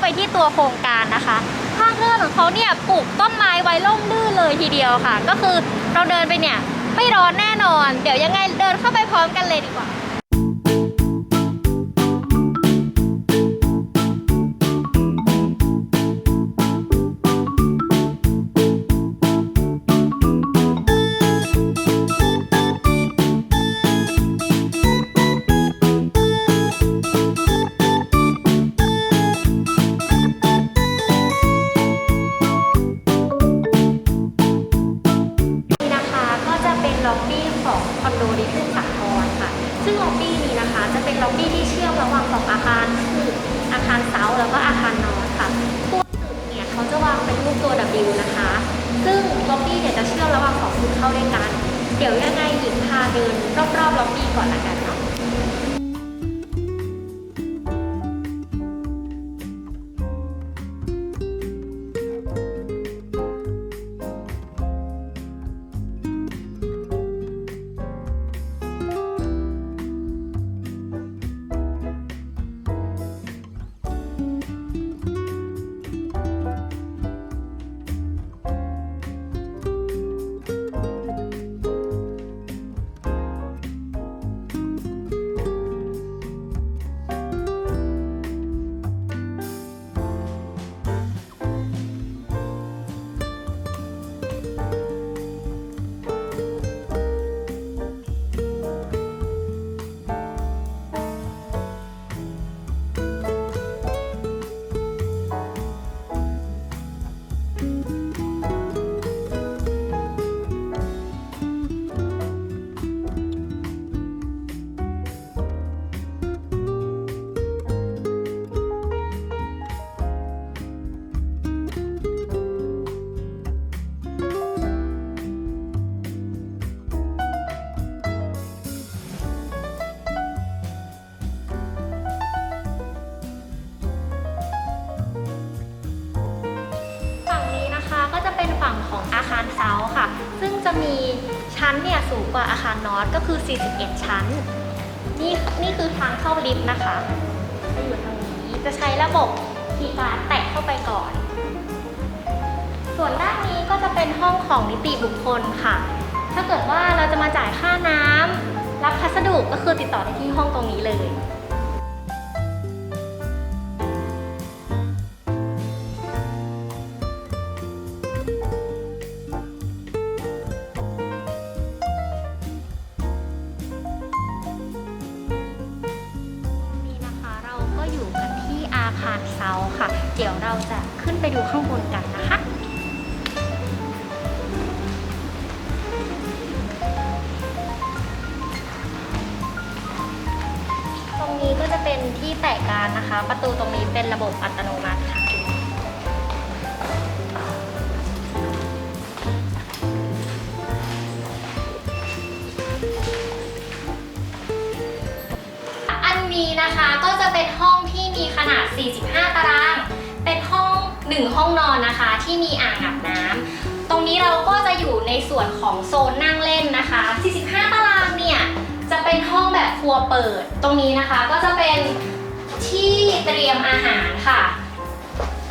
ไปที่ตัวโครงการนะคะทางเดินของเขาเนี่ยปลูกต้นไม้ไว้ร่มรื่นเลยทีเดียวค่ะ ก็คือเราเดินไปเนี่ยไม่ร้อนแน่นอน เดี๋ยวยังไงเดินเข้าไปพร้อมกันเลยดีกว่า เข้าด้วยกัน เดี๋ยวยังไงหญิงพาเดินรอบๆล็อบบี้ก่อนละกันเนาะ ว่าอาคารนอตก็คือ 41 ชั้น นี่นี่คือทางเข้าลิฟต์นะคะจะอยู่ทางนี้ จะใช้ระบบคีย์การ์ดแตะเข้าไปก่อน ส่วนด้านนี้ก็จะเป็นห้องของนิติบุคคลค่ะ ถ้าเกิดว่าเราจะมาจ่ายค่าน้ำรับพัสดุก็คือติดต่อได้ที่ห้องตรงนี้เลย จะเป็นที่แตะการนะคะ ประตูตรงนี้เป็นระบบอัตโนมัติค่ะ อันนี้นะคะก็จะเป็นห้องที่มีขนาด 45 ตาราง เป็นห้อง 1 ห้องนอนนะคะ ที่มีอ่างอาบน้ำตรงนี้เราก็จะอยู่ในส่วนของโซนนั่งเล่นนะคะ 45 เป็นห้องแบบครัวเปิด ตรงนี้นะคะก็จะเป็นที่เตรียมอาหารค่ะ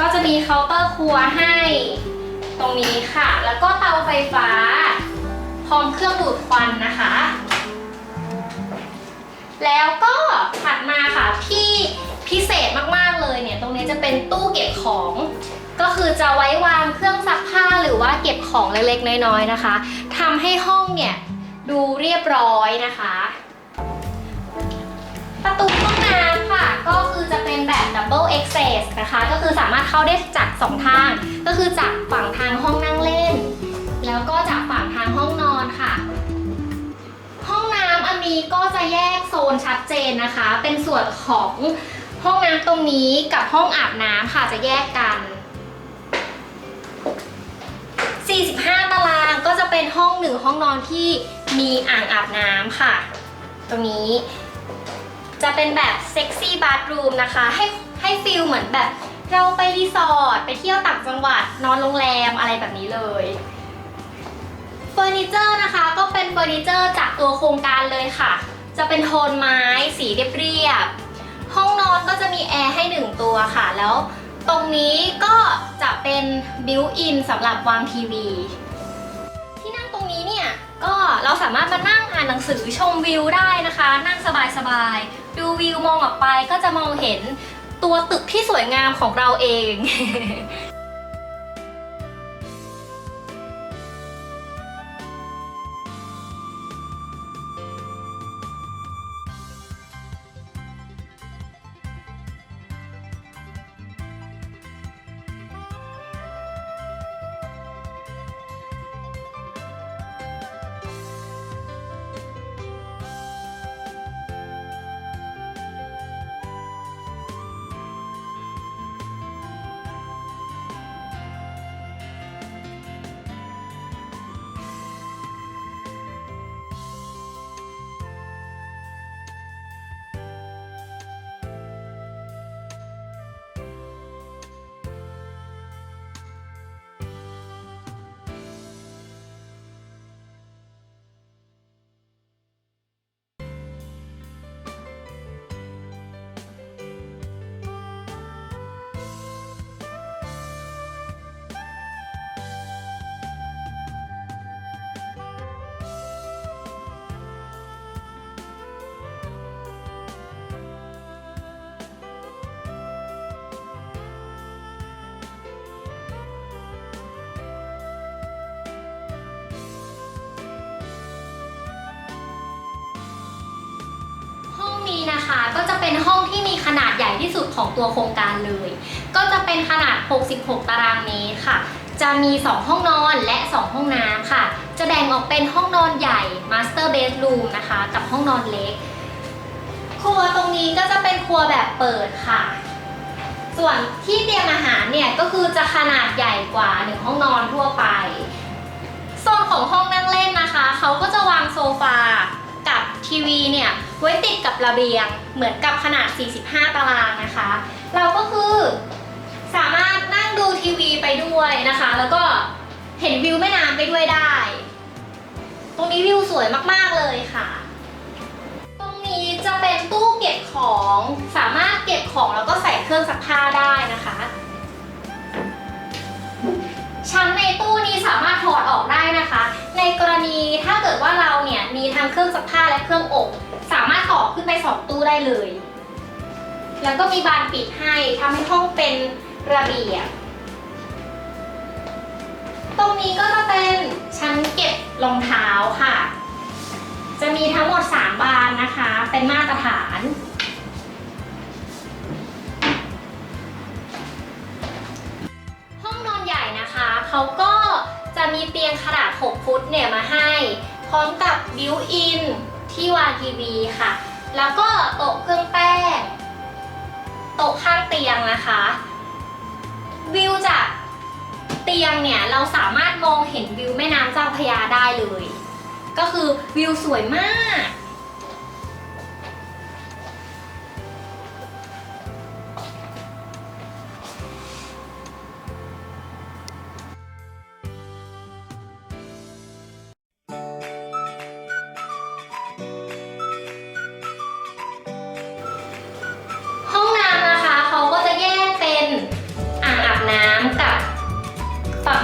ก็จะมีเคาน์เตอร์ครัวให้ ตรงนี้ค่ะ แล้วก็เตาไฟฟ้า พร้อมเครื่องดูดควันนะคะ แล้วก็ถัดมาค่ะที่พิเศษมากๆเลยเนี่ย ตรงนี้จะเป็นตู้เก็บของ ก็คือจะไว้วางเครื่องซักผ้าหรือว่าเก็บของเล็กๆ น้อยๆนะคะทำให้ห้องเนี่ยดูเรียบร้อยนะคะ ประตูห้องน้ำค่ะ ก็คือจะเป็นแบบ double access นะคะ ก็คือสามารถเข้าได้จากสองทาง ก็คือจากฝั่งทางห้องนั่งเล่น แล้วก็จากฝั่งทางห้องนอนค่ะ ห้องน้ำอันนี้ก็จะแยกโซนชัดเจนนะคะ เป็นส่วนของห้องน้ำตรงนี้กับห้องอาบน้ำค่ะจะแยกกัน 45 ตารางก็จะเป็นห้องหนึ่งห้องนอนที่มีอ่างอาบน้ำค่ะ ตรงนี้ จะเป็นแบบเซ็กซี่บาร์รูมนะคะ ให้ให้ฟิลเหมือนแบบเราไปรีสอร์ทไปเที่ยวต่างจังหวัดนอนโรงแรมอะไรแบบนี้เลยเฟอร์นิเจอร์นะคะก็เป็นเฟอร์นิเจอร์จากตัวโครงการเลยค่ะ จะเป็นโทนไม้สีเรียบๆห้องนอนก็จะมีแอร์ให้หนึ่งตัวค่ะ แล้วตรงนี้ก็จะเป็นบิวอินสำหรับวางทีวี ที่นั่งตรงนี้เนี่ยก็เราสามารถมานั่งอ่านหนังสือชมวิวได้นะคะ นั่งสบายๆ ดูวิวมองออกไปก็จะมองเห็นตัวตึกที่สวยงามของเราเอง นาดใหญ่ที่สุดของตัวโครงการเลย ก็จะเป็นขนาด 66 ตารางเมตรค่ะ จะมี 2 ห้องนอนและ 2 ห้องน้ำค่ะ จะแบ่งออกเป็นห้องนอนใหญ่ Master Bedroom นะคะ กับห้องนอนเล็ก ครัวตรงนี้ก็จะเป็นครัวแบบเปิดค่ะ ส่วนที่เตรียมอาหารเนี่ยก็คือจะขนาดใหญ่กว่าหนึ่งห้องนอนทั่วไปโซนของห้องนั่งเล่นนะคะ เขาก็จะวางโซฟากับทีวีเนี่ย ไว้ติดกับระเบียง เหมือนกับขนาด 45 ตารางนะคะ เราก็คือสามารถนั่งดูทีวีไปด้วยนะคะ แล้วก็เห็นวิวแม่น้ำไปด้วยได้ ตรงนี้วิวสวยมากๆเลยค่ะ ตรงนี้จะเป็นตู้เก็บของสามารถเก็บของแล้วก็ใส่เครื่องซักผ้าได้นะคะ ชั้นในตู้นี้สามารถถอดออกได้นะคะ ในกรณีถ้าเกิดว่าเราเนี่ยมีทั้งเครื่องซักผ้าและเครื่องอบ ถอดขึ้สองตู้ได้เลย แล้วก็มีบานปิดให้ทำให้ห้องเป็นระเบียบ ตรงนี้ก็จะเป็นชั้นเก็บรองเท้าค่ะ จะมีทั้งหมด 3 บานนะคะ เป็นมาตรฐานห้องนอนใหญ่นะคะเขาก็จะมีเตียงขนาด 6 ฟุตเนี่ยมาให้ พร้อมกับบิวอินที่วางทีวีค่ะ แล้วก็โต๊ะเครื่องแป้ง โต๊ะข้างเตียงนะคะ วิวจากเตียงเนี่ยเราสามารถมองเห็นวิวแม่น้ำเจ้าพระยาได้เลย ก็คือวิวสวยมาก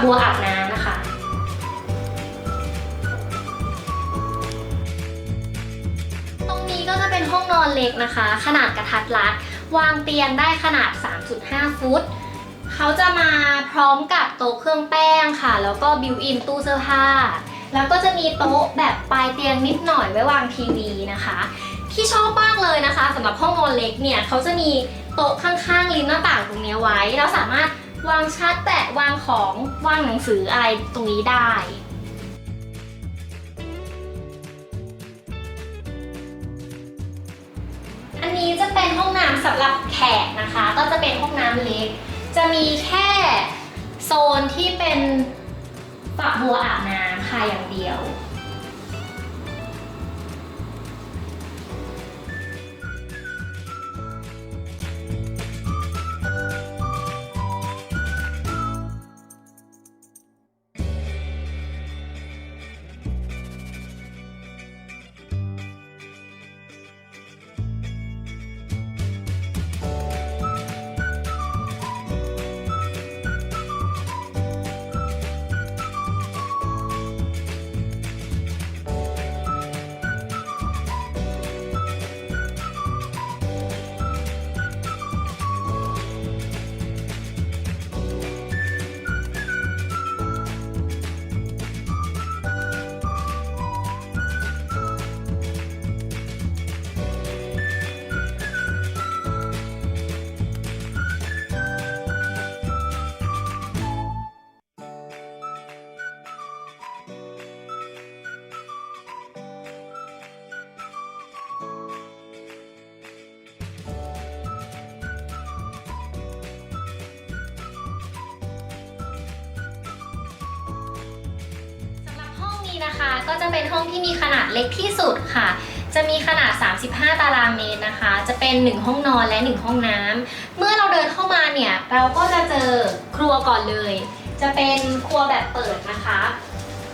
บัวอาบน้ำนะคะ ตรงนี้ก็จะเป็นห้องนอนเล็กนะคะ ขนาดกระทัดรัด วางเตียงได้ขนาด 3.5 ฟุต เขาจะมาพร้อมกับโต๊ะเครื่องแป้งค่ะ แล้วก็บิวอินตู้เสื้อผ้า แล้วก็จะมีโต๊ะแบบปลายเตียงนิดหน่อยไว้วางทีวีนะคะ ที่ชอบมากเลยนะคะสำหรับห้องนอนเล็กเนี่ยเขาจะมีโต๊ะข้างๆริมหน้าต่างตรงนี้ไว้ เราสามารถ วางชาร์จแบตวางของวางหนังสืออะไรตรงนี้ได้ อันนี้จะเป็นห้องน้ำสำหรับแขกนะคะ ก็จะเป็นห้องน้ำเล็ก จะมีแค่โซนที่เป็นฝักบัวอาบน้ำค่ะอย่างเดียว นะคะ ก็จะเป็นห้องที่มีขนาดเล็กที่สุดค่ะ จะมีขนาด 35 ตารางเมตรนะคะ จะเป็น 1 ห้องนอนและ 1 ห้องน้ำเมื่อเราเดินเข้ามาเนี่ย เราก็จะเจอครัวก่อนเลย จะเป็นครัวแบบเปิดนะคะ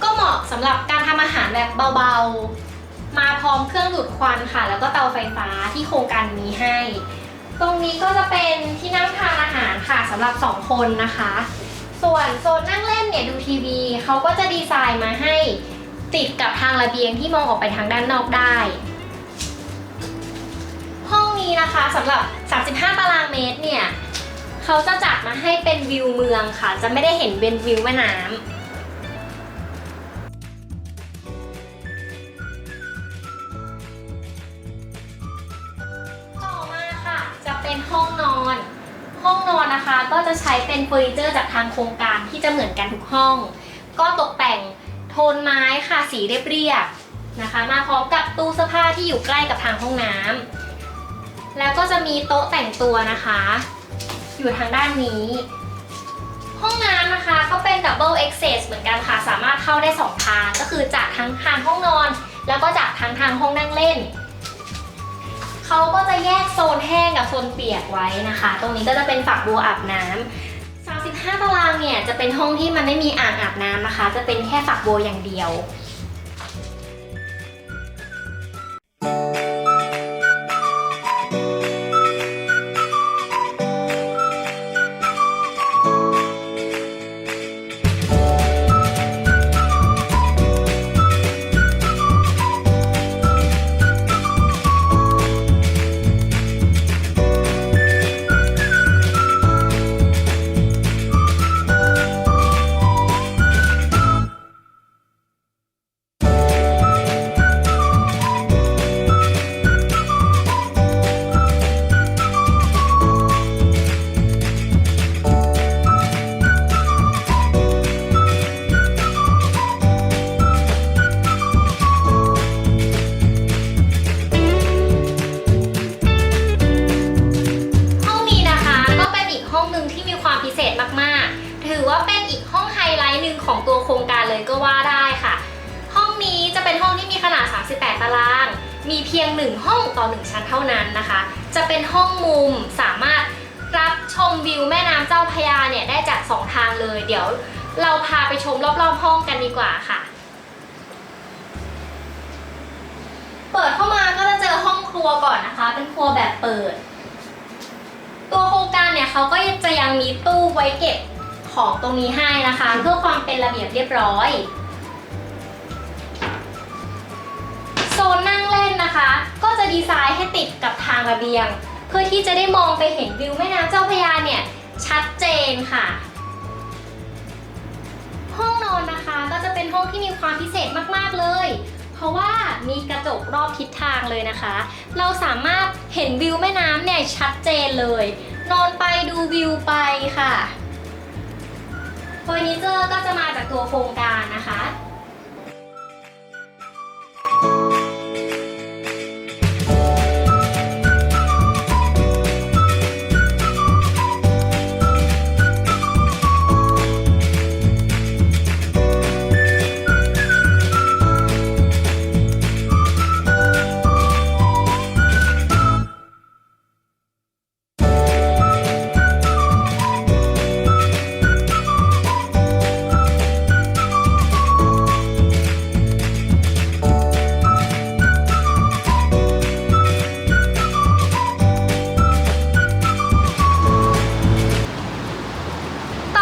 ก็เหมาะสำหรับการทำอาหารแบบเบาๆ มาพร้อมเครื่องดูดควันค่ะ แล้วก็เตาไฟฟ้าที่โครงการมีให้ ตรงนี้ก็จะเป็นที่นั่งทานอาหารค่ะสำหรับ 2 คนนะคะส่วนโซนนั่งเล่นเนี่ยดูทีวีเขาก็จะดีไซน์มาให้ ติดกับทางระเบียงที่มองออกไปทางด้านนอกได้ ห้องนี้นะคะสำหรับ 35 ตารางเมตรเนี่ยเขาจะจัดมาให้เป็นวิวเมืองค่ะ จะไม่ได้เห็นเป็นวิวแม่น้ำต่อมาค่ะจะเป็นห้องนอน ห้องนอนนะคะก็จะใช้เป็นเฟอร์นิเจอร์จากทางโครงการที่จะเหมือนกันทุกห้อง ก็ตกแต่ง โทนไม้ค่ะสีเรียบๆนะคะ มาพร้อมกับตู้เสื้อผ้าที่อยู่ใกล้กับทางห้องน้ำแล้วก็จะมีโต๊ะแต่งตัวนะคะ อยู่ทางด้านนี้ ห้องน้ำนะคะก็เป็น Double Access เหมือนกันค่ะ สามารถเข้าได้สองทาง ก็คือจากทั้งทางห้องนอน แล้วก็จากทั้งทางห้องนั่งเล่นเขาก็จะแยกโซนแห้งกับโซนเปียกไว้นะคะ ตรงนี้ก็จะเป็นฝักบัวอาบน้ำ 15 ตารางเนี่ยจะเป็นห้องที่มันไม่มีอ่างอาบน้ำนะคะ จะเป็นแค่ฝักบัวอย่างเดียว เลยก็ว่าได้ค่ะ ห้องนี้จะเป็นห้องที่มีขนาด 38 ตาราง มีเพียง 1 ห้องต่อ 1 ชั้นเท่านั้นนะคะ จะเป็นห้องมุมสามารถรับชมวิวแม่น้ำเจ้าพยาเนี่ยได้จาก 2 ทางเลย เดี๋ยวเราพาไปชมรอบๆห้องกันดีกว่าค่ะ เปิดเข้ามาก็จะเจอห้องครัวก่อนนะคะ เป็นครัวแบบเปิด ตัวโครงการเนี่ยเขาก็จะยังมีตู้ไว้เก็บ ของตรงนี้ให้นะคะ เพื่อความเป็นระเบียบเรียบร้อย โซนนั่งเล่นนะคะ ก็จะดีไซน์ให้ติดกับทางระเบียง เพื่อที่จะได้มองไปเห็นวิวแม่น้ำเจ้าพระยาเนี่ยชัดเจนค่ะ ห้องนอนนะคะก็จะเป็นห้องที่มีความพิเศษมากๆเลย เพราะว่ามีกระจกรอบทิศทางเลยนะคะ เราสามารถเห็นวิวแม่น้ำเนี่ยชัดเจนเลย นอนไปดูวิวไปค่ะ เฟอร์นิเจอร์ก็จะมาจากตัวโครงการนะคะ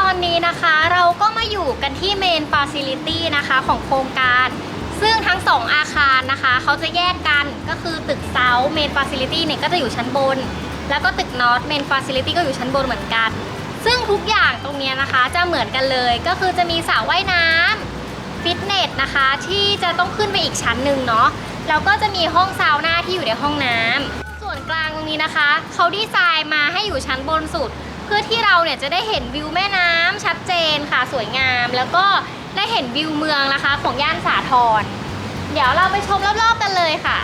อนนี้นะคะเราก็มาอยู่กันที่เมนฟ a ซิลิตี้นะคะของโครงการ ซึ่งทั้งสองอาคารนะคะ เขาจะแยกกันก็คือตึกเซาเมนฟ a ซิลิตี้เนี่ยก็จะอยู่ชั้นบน แล้วก็ตึกนอตเมนฟ a ซิลิตี้ก็อยู่ชั้นบนเหมือนกัน ซึ่งทุกอย่างตรงเนี้ยนะคะจะเหมือนกันเลยก็คือจะมีสระว่ายน้ำฟิตเนสนะคะ ที่จะต้องขึ้นไปอีกชั้นหนึ่งเนาะแล้วก็จะมีห้องซาวน่าที่อยู่ในห้องน้ำส่วนกลางตรงนี้นะคะเขาดีไซน์มาให้อยู่ชั้นบนสุด เพื่อที่เราเนี่ยจะได้เห็นวิวแม่น้ำชัดเจนค่ะสวยงาม แล้วก็ได้เห็นวิวเมืองนะคะ ของย่านสาทรเดี๋ยวเราไปชมรอบๆกันเลยค่ะ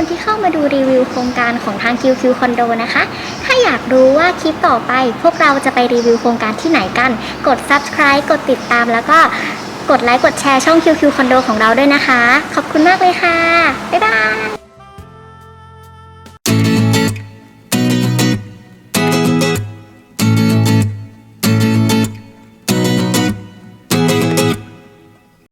คนที่เข้ามาดูรีวิวโครงการของทาง QQ Condo นะคะ ถ้าอยากรู้ว่าคลิปต่อไป พวกเราจะไปรีวิวโครงการที่ไหนกัน กด subscribe กดติดตามแล้วก็กดไลค์กดแชร์ช่อง QQ Condo ของเราด้วยนะคะ ขอบคุณมากเลยค่ะ บ๊ายบาย